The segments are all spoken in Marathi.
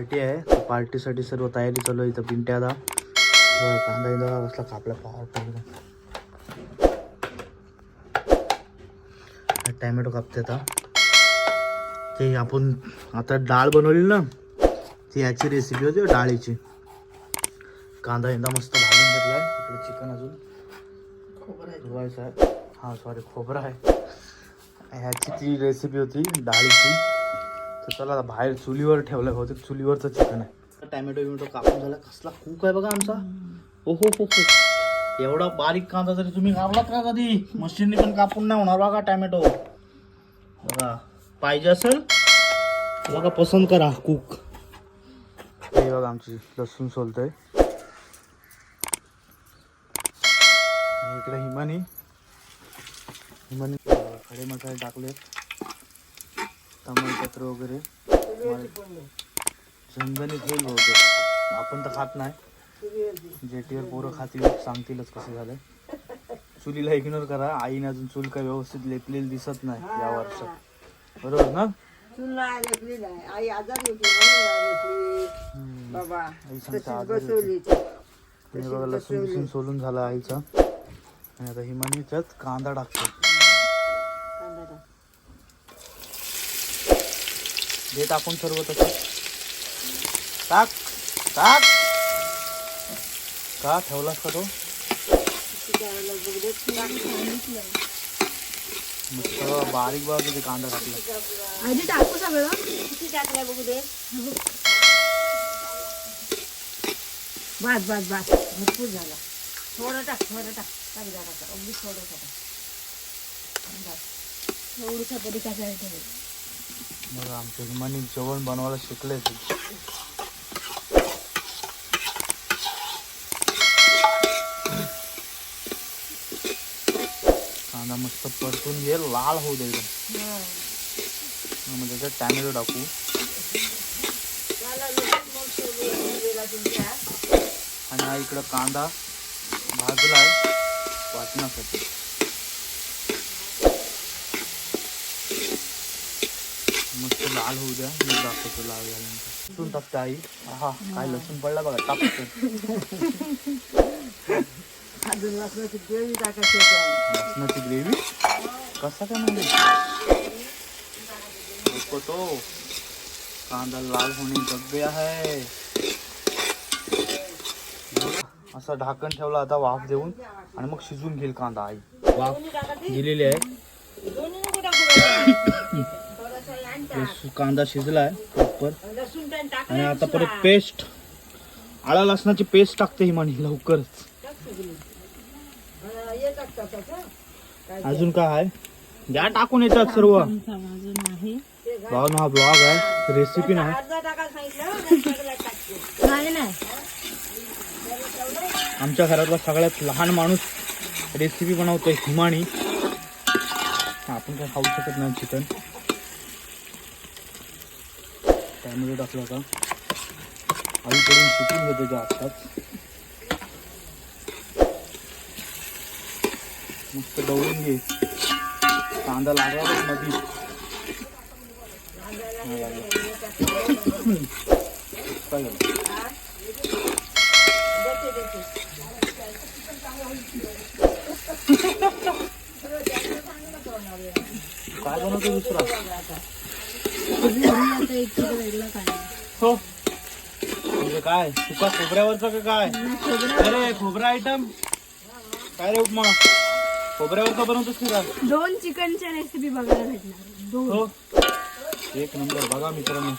पार्टी आहे. पार्टीसाठी सर्व तयारी चालू आहे इथं पिंट्यादा बघा, कांदा इंदा कसला कापला पॉवर टॅमॅटो कापते आता. ते आपण आता डाळ बनवली ना ती याची रेसिपी होती डाळीची. कांदा इंदा मस्त भाजून घेतलाय. इकडे चिकन अजून. धुवायचं आहे. हा सॉरी खोबरं आहे. ह्याची ती रेसिपी होती डाळीची. तर चला आता बाहेर चुलीवर ठेवलं होतं चुलीवरचं चिकन आहे. टॅमॅटो बिमॅटो कापून झाला. कसला खूप आहे बघा आमचा. ओ हो हो हो. एवढा बारीक कांदा तरी तुम्ही कापलात का कधी? मशीनने पण कापून नाही होणार बघा टॅमॅटो बघा पाहिजे असेल बघा पसंत करा कुक हे बघा आमची लसूण सोलतोय. आणि इकडे हिमानी. हिमानी खडे मसाले टाकले तमालपत्र वगैरे. झणझणीत होईल बहुतेक. आपण तर खात नाही. जेटीवर पोरं खातील सांगतीलच कसं झालंय. चुलीला इग्नोर करा. आईने अजून चूल काय व्यवस्थित लेपलेली दिसत नाही या वर्षात. बरोबर ना? आई आजारी. बाबा बघा लसूण बिसून सोलून झाला आईचा. आणि आता हिमानी त्यात कांदा टाकतो कांदा टाक. हे टाकून सर्व तसं. टाक टाक. का ठेवलास का तो? शिजायला बघ दे. मस्त बारीक बारीक ते कांदा टाकला. आधी टाकू सगळं? किती टाकलाय बघू दे. बस बस बस भरपूर झाला. थोडं टाक थोडं टाक. टाक जरा अगदी थोडं टाक. एवढं तरी काय ठेवलं मग आमच्या हिमानी जेवण बनवायला शिकले कांदा मस्त परतून घे लाल होऊ दे मग त्याच्यात टॅमॅटो टाकू. आणि हा इकडं कांदा भाजलाय वाटण्यासाठी मस्त लाल होऊ द्या मी दाखवतो लाल झाल्यानंतर लसूण टाकते आई. हा काय लसूण पडला बघा टाकतो. अजून वासनाची ग्रेव्ही टाकायची होती. लसणाची ग्रेव्ही? कसा काय म्हणजे देखो तो कांदा लाल होणे जग्गे आहे. असा ढाकण ठेवला आता वाफ देऊन आणि मग शिजून घेईल कांदा आई. वाफ दिलेली आहे. दोन्ही नको टाकू थोडासा कांदा शिजलाय प्रॉपर लसूण पण टाक आणि आता परत पेस्ट. आळा लसणाची पेस्ट टाकते हिमानी लवकरच हे टाकायचं काय अजून काय आहे? द्या टाकून येतात सर्व. आहे. हा ब्लॉग आहे. रेसिपी नाही नाही आमच्या घरातला सगळ्यात लहान माणूस रेसिपी बनवतोय हिमाणी आपण काय खाऊ शकत नाही चिकन. त्यामध्ये टाकला होता. आईकडून सुटून घेते ते आत्ताच. मस्त डवळून घे. कांदा लागला मधी काय बनवतो दुसरा? हो. म्हणजे काय? सुका खोबऱ्यावरचा का काय? अरे खोबरा आयटम काय रे उपमा? खोबऱ्यावरचा बनवतोस की काय? दोन चिकनच्या रेसिपी बघायला भेटणार. दोन. हो. एक नंबर. बघा मित्रांनो.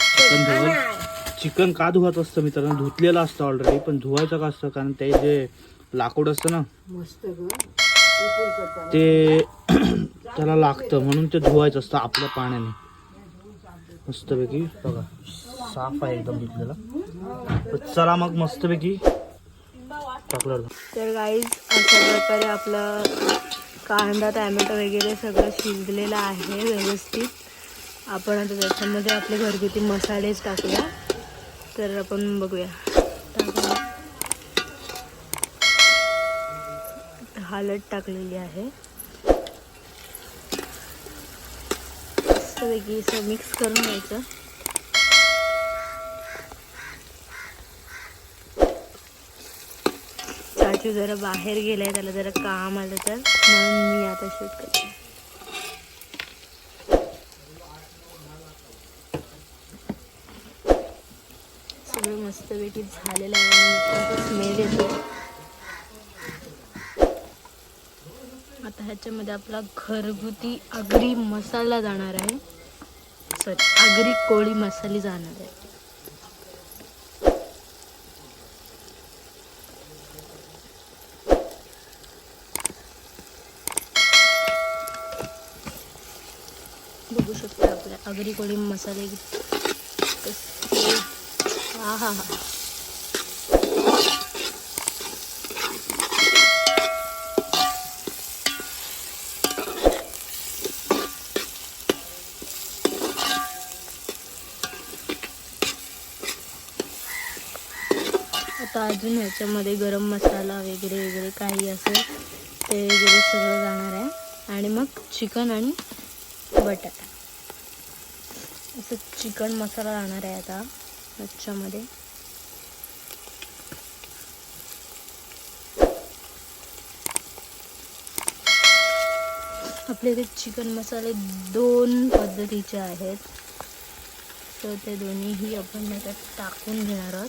चिकन धुवून. चिकन का धुवत असतं मित्रांनो? धुतलेलं असतं ऑलरेडी पण धुवायचं का असतं? कारण ते जे लाकूड असतं ना मस्त ग. ते त्याला लागतं. म्हणून ते धुवायचं असतं आपल्या पाण्याने. मस्तपैकी बघा साफ आहे एकदम धुतलेला चला मग मस्तपैकी टाकलं तर गाईज अशा प्रकारे आपलं कांदा टॅमॅटो वगैरे सगळं शिजलेलं आहे व्यवस्थित. आपण आता त्याच्यामध्ये आपले घरगुती मसालेच टाकूया. तर आपण बघूया. टाकूया. हळद टाकलेली आहे. मस्तपैकी असं मिक्स करून घ्यायचं. चाचू जरा बाहेर गेलाय त्याला जरा काम आलं तर म्हणून मी आता शूट करते. सगळं मस्तपैकी झालेलं आहे स्मेल येतो आता ह्याच्यामध्ये आपला घरगुती आगरी मसाला जाणार आहे. सॉरी आगरी कोळी मसाली जाणार आहे. बघू शकता आपल्या आगरी कोळी मसाले. हा हा हा. आता अजून ह्याच्यामध्ये गरम मसाला वगैरे वगैरे काही असेल ते वगैरे सगळं जाणार आहे. आणि मग चिकन आणि बटाटा. असं चिकन मसाला जाणार आहे आता ह्याच्यामध्ये आपले इथे चिकन मसाले दोन पद्धतीचे आहेत. तर ते दोन्हीही आपण त्याच्यात टाकून घेणार आहोत.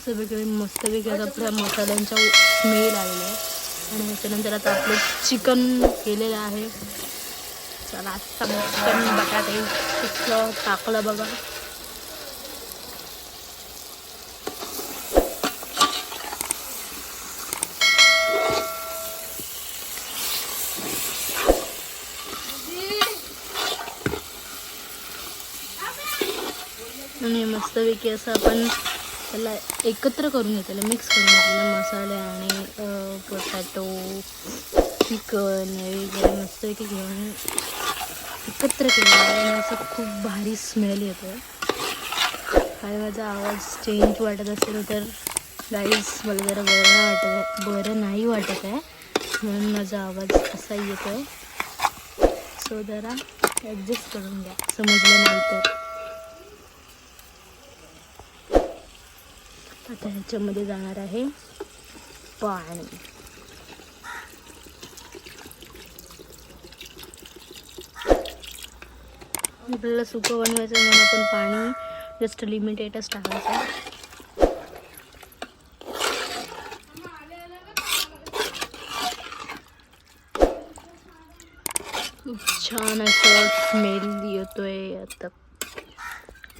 असं वेगळे मस्तपैकी आता आपल्या मसाल्यांचा स्मेल आलेला आहे. आणि त्याच्यानंतर आता आपलं चिकन केलेलं आहे. चला आता चिकन बटाटे तिथलं टाकलं बघा. आणि मस्तपैकी असं आपण त्याला एकत्र करून घेतलेलं मिक्स करून घेतलेलं मसाले आणि पोटॅटो चिकन वगैरे मस्तपैकी घेऊन एकत्र केलेलं आणि असं खूप भारी स्मेल येतो आहे आणि माझा आवाज चेंज वाटत असेल तर गाईज मला जरा बरं नाही वाटत आहे. बरं नाही वाटत आहे. म्हणून माझा आवाज असा येतो आहे सो जरा ॲडजस्ट करून घ्या. समजलं नाही तर. आता ह्याच्यामध्ये जाणार आहे पाणी. आपल्याला सुकं बनवायचं म्हणून आपण पाणी जस्ट लिमिटेडच टाकायचं छान असं स्मेल येतोय आता.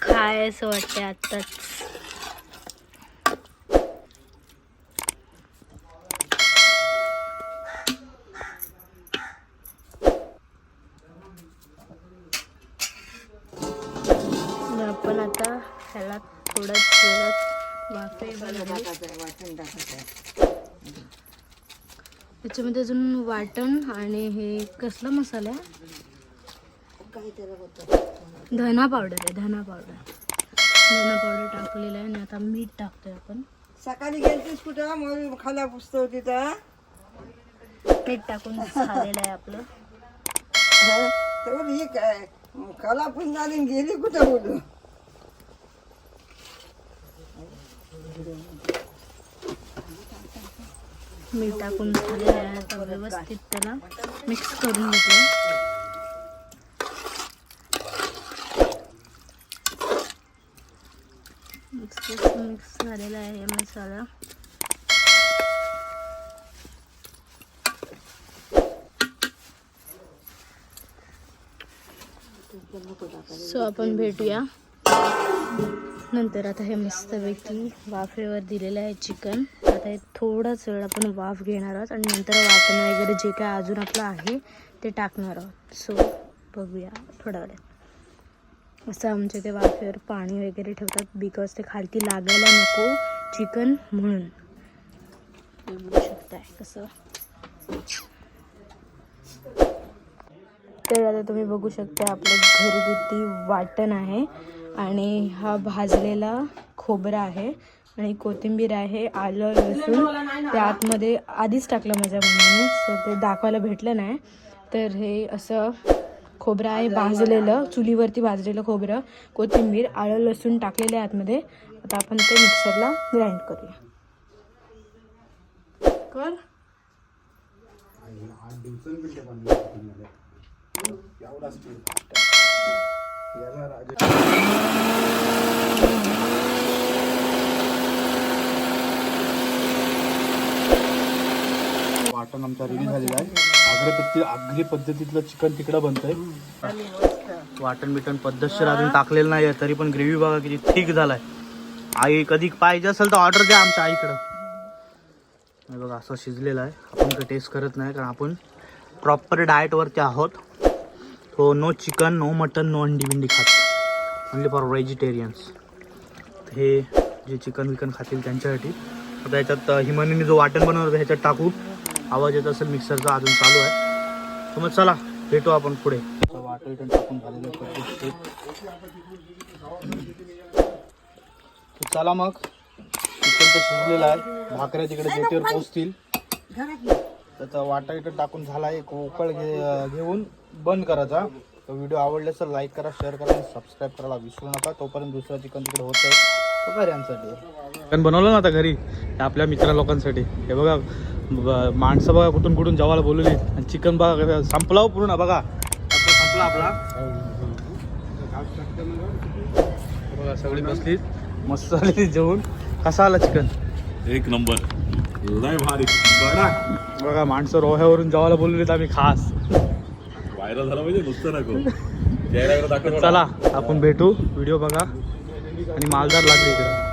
खायचं असं वाटतंय आत्ताच ह्याला थोडं थोडं वाफे बनवले वाटण टाकायचं त्याच्यामध्ये अजून वाटण आणि हे कसला मसाला आहे? धना पावडर आहे धना पावडर धना पावडर टाकलेलं आहे आणि आता मीठ टाकतोय आपण. सकाळी गेलतीस कुठं? मग खाला पुसत होती तर. मीठ टाकून झालेलं आहे आपलं. तेवढी ही काय? खाला पण झाली गेली कुठं बोलू मीठ टाकून आता व्यवस्थित त्याला मिक्स करून घेतलं मिक्स मिक्स झालेला आहे मसाला. सो आपण भेटूया. नंतर आता हे मस्तपैकी वाफेवर दिलेलं आहे चिकन. आता हे थोडाच वेळ आपण वाफ घेणार आहोत आणि नंतर वाटण वगैरे जे काय अजून आपलं आहे ते टाकणार आहोत. सो बघूया थोड्या वेळात. असं आमच्या ते वाफेवर पाणी वगैरे ठेवतात बिकॉज ते खालती लागायला नको चिकन म्हणून. बघू शकताय कसं. तर आता तुम्ही बघू शकता आपलं घरगुती वाटण आहे. आणि हा भाजलेला खोबरा आहे आणि कोथिंबीर आहे आलं लसूण. त्या आतमध्ये आधीच टाकलं माझ्या मम्मीने सो ते दाखवायला भेटलं नाही. तर हे असं खोबरं आहे भाजलेलं चुलीवरती भाजलेलं खोबरं कोथिंबीर आलं लसूण टाकलेलं आहे आतमध्ये. आता आपण ते मिक्सरला ग्राइंड करूया. कर. वाटण आमचा रेडी झालेला आहे. आग्रे पद्धती आगरी पद्धतीतलं चिकन तिकडं बनतंय. वाटण बिटण पद्धतशीर अजून टाकलेलं नाही आहे तरी पण ग्रेव्ही बघा किती ठीक झालाय. आई कधी पाहिजे असेल तर ऑर्डर द्या आमच्या आईकडं. बघा असं शिजलेलं आहे. आपण काही टेस्ट करत नाही कारण आपण प्रॉपर डाएटवरती आहोत. So no chicken no mutton no अंडी बिंडी खात. ओनली फॉर व्हेजिटेरियन्स हे जे चिकन विकन खातील त्यांच्यासाठी. आता याच्यात अ, हिमानीने जो वाटण बनवलं होतं ह्याच्यात टाकू. आवाज येत असेल मिक्सरचा अजून चालू आहे. तर मग चला भेटू आपण पुढे. वाटण टाकून चला मग. चिकन तर शिजलेलं आहे. भाकऱ्या तिकडे जेटीवर पोचतील त्याचा वाटा इकडे टाकून झाला एक उकळ घे घेऊन. बंद करायचा. तो व्हिडिओ आवडल्यास तर लाईक करा शेअर करा आणि सबस्क्राईब करायला विसरू नका. तोपर्यंत दुसरा चिकन तिकडे होत आहे तो कार्यांसाठी चिकन बनवलं ना आता घरी हे आपल्या मित्रा लोकांसाठी. हे बघा ब- माणसं बघा कुठून कुठून जेवायला बोलवली आणि चिकन बघा संपला हो पूर्ण बघा. संपला आपला. बघा सगळी बसली. मस्त झाली जेवून कसा आला चिकन? एक नंबर. लय भारी. कडक बघा माणसं रोह्यावरून जेवायला बोलवलीत आम्ही खास. व्हायरल झाला म्हणजे नुसतं नको. दाखव चला आपण भेटू. व्हिडिओ बघा. आणि मालदार लागले इकडे.